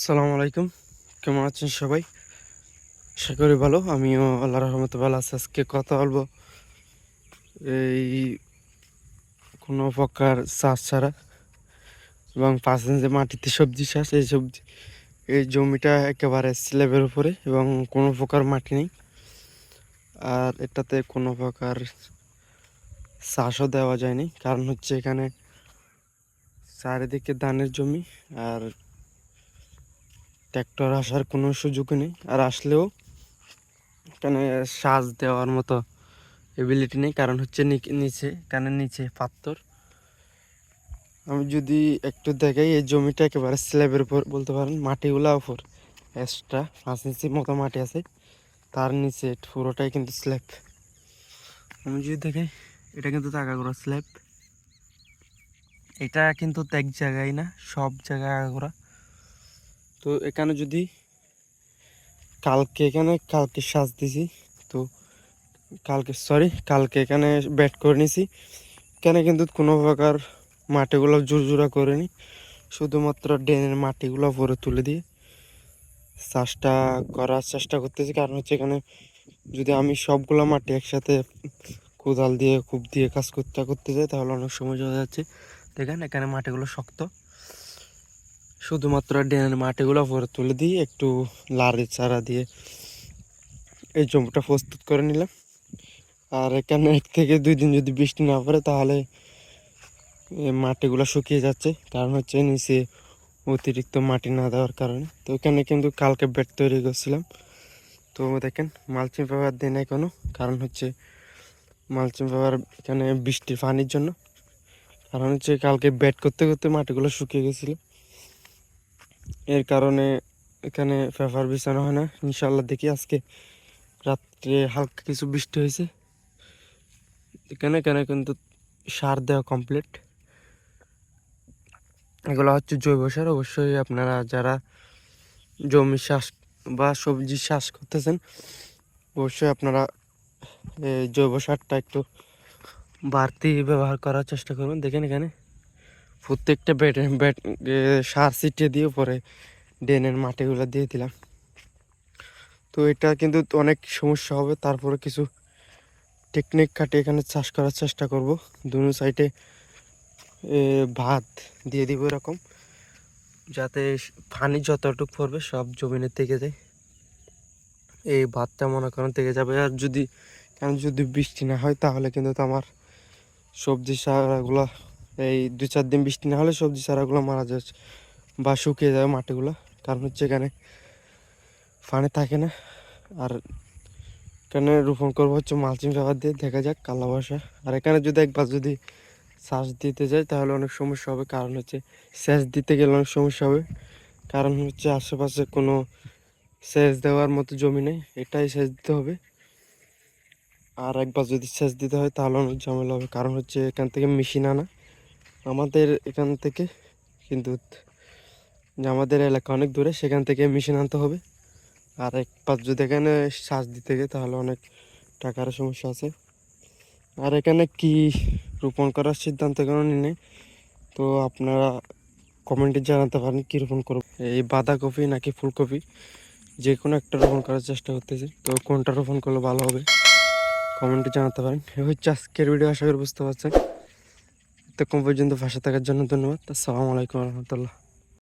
আসসালামু আলাইকুম। কেমন আছেন সবাই? আশা করি ভালো। আমিও আল্লাহ রহমত ভালো আছি। আজকে কথা বলব এই কোনো প্রকার চাষ ছাড়া এবং পাশে যে মাটিতে সবজি চাষ, এই সবজি, এই জমিটা একেবারে স্ল্যাবের উপরে এবং কোনো প্রকার মাটি নেই। আর এটাতে কোনো প্রকার চাষও দেওয়া যায়নি। কারণ হচ্ছে এখানে চারিদিকে ধানের জমি আর ট্র্যাক্টর আসার কোনো সুযোগ নেই। আর আসলেও এখানে সাজ দেওয়ার মতো এবিলিটি নেই, কারণ হচ্ছে নিচে এখানে নিচে পাত্তর আমি যদি একটু দেখাই, এই জমিটা একেবারে স্ল্যাবের উপর বলতে পারেন মাটিগুলা উপর। এক্সট্রা পাঁচ ইঞ্চি মতো মাটি আছে, তার নিচে পুরোটাই কিন্তু স্ল্যাব। আমি যদি দেখাই, এটা কিন্তু আগাগোড়া স্ল্যাব। এটা কিন্তু এক জায়গায় না, সব জায়গায় আগাগোড়া। তো এখানে যদি কালকে এখানে, কালকে সাজ দিছি, তো কালকে সরি কালকে এখানে ব্যাট করে নিছি। এখানে কিন্তু কোনো প্রকার মাটিগুলো জোরজোড়া করিনি, শুধুমাত্র ড্রেনের মাটিগুলো উপরে তুলে দিয়ে চাষটা করার চেষ্টা করতেছি। কারণ হচ্ছে এখানে যদি আমি সবগুলো মাটি একসাথে কোদাল দিয়ে কূপ দিয়ে কাজ করতে করতে যাই, তাহলে অনেক সময় চলে যাচ্ছে। দেখেন, এখানে মাটিগুলো শক্ত। শুধুমাত্র ড্রেনের মাটিগুলো উপরে তুলে দিয়ে একটু লাড়ি চারা দিয়ে এই জমিটা প্রস্তুত করে নিলাম। আর এখানে এক থেকে দুই দিন যদি বৃষ্টি না পড়ে তাহলে মাটিগুলো শুকিয়ে যাচ্ছে। কারণ হচ্ছে নিচে অতিরিক্ত মাটি না দেওয়ার কারণে। তো এখানে কিন্তু কালকে বেড তৈরি করছিলাম। তো দেখেন মালচিং পেপার দেয় নাই কোনো কারণ হচ্ছে মালচিং পেপার এখানে বৃষ্টির পানির জন্য। কারণ হচ্ছে কালকে বেড করতে করতে মাটিগুলো শুকিয়ে গেছিল। এর কারণে এখানে পেপার বিছানো হয় না। ইনশাল্লাহ দেখি আজকে রাত্রে হালকা কিছু বৃষ্টি হয়েছে। এখানে এখানে কিন্তু সার দেওয়া কমপ্লিট এগুলো হচ্ছে জৈব সার। অবশ্যই আপনারা যারা জমি চাষ বা সবজি চাষ করতেছেন, অবশ্যই আপনারা জৈব সারটা একটু বাড়তি ব্যবহার করার চেষ্টা করবেন। দেখেন এখানে। প্রত্যেকটা বেড বেড সার ছিটিয়ে দিয়ে পরে ড্রেনের মাটিগুলো দিয়ে দিলাম। তো এটা কিন্তু অনেক সমস্যা হবে, তারপরে কিছু টেকনিক খাটিয়ে এখানে চাষ করার চেষ্টা করব। দুনো সাইডে ভাত দিয়ে দিব এরকম, যাতে পানি যতটুকু পড়বে সব জমিনের থেকে যায়। এই ভাতটা মনে করেন থেকে যাবে, আর যদি কারণ যদি বৃষ্টি না হয় তাহলে কিন্তু আমার সবজি সারাগুলো এই দু চার দিন বৃষ্টি না হলে সবজি চারাগুলো মারা যাচ্ছে বা শুকিয়ে যাবে মাটিগুলো। কারণ হচ্ছে এখানে পানি থাকে না। আর এখানে রোপণ করব হচ্ছে মালচিং পেপার দিয়ে, দেখা যাক কালা বাসা আর এখানে যদি একবার যদি চাষ দিতে যাই, তাহলে অনেক সমস্যা হবে। কারণ হচ্ছে সেচ দিতে গেলে অনেক সমস্যা হবে। কারণ হচ্ছে আশেপাশে কোনো সেচ দেওয়ার মতো জমি নেই। এটাই সেচ দিতে হবে। আর একবার যদি সেচ দিতে হয়, তাহলে অনেক ঝামেলা হবে। কারণ হচ্ছে এখান থেকে মেশিন আনা। আমাদের এখান থেকে, কিন্তু আমাদের এলাকা অনেক দূরে, সেখান থেকে মেশিন আনতে হবে। আর একবার যদি এখানে শ্বাস দিতে গিয়ে, তাহলে অনেক টাকার সমস্যা আছে। আর এখানে কি রোপণ করার সিদ্ধান্ত কেন নেই তো আপনারা কমেন্টে জানাতে পারেন কী রোপণ করব। এই বাঁধাকপি নাকি ফুলকপি, যে কোনো একটা রোপণ করার চেষ্টা করতেছি। তো কোনটা রোপণ করলে ভালো হবে কমেন্টে জানাতে পারেন। এ হচ্ছে আজকের ভিডিও আশা করি বুঝতে পারছেন। এতক্ষণ পর্যন্ত ভাষা থাকার জন্য ধন্যবাদ। আসসালামু আলাইকুম রহমতুল্লাহ।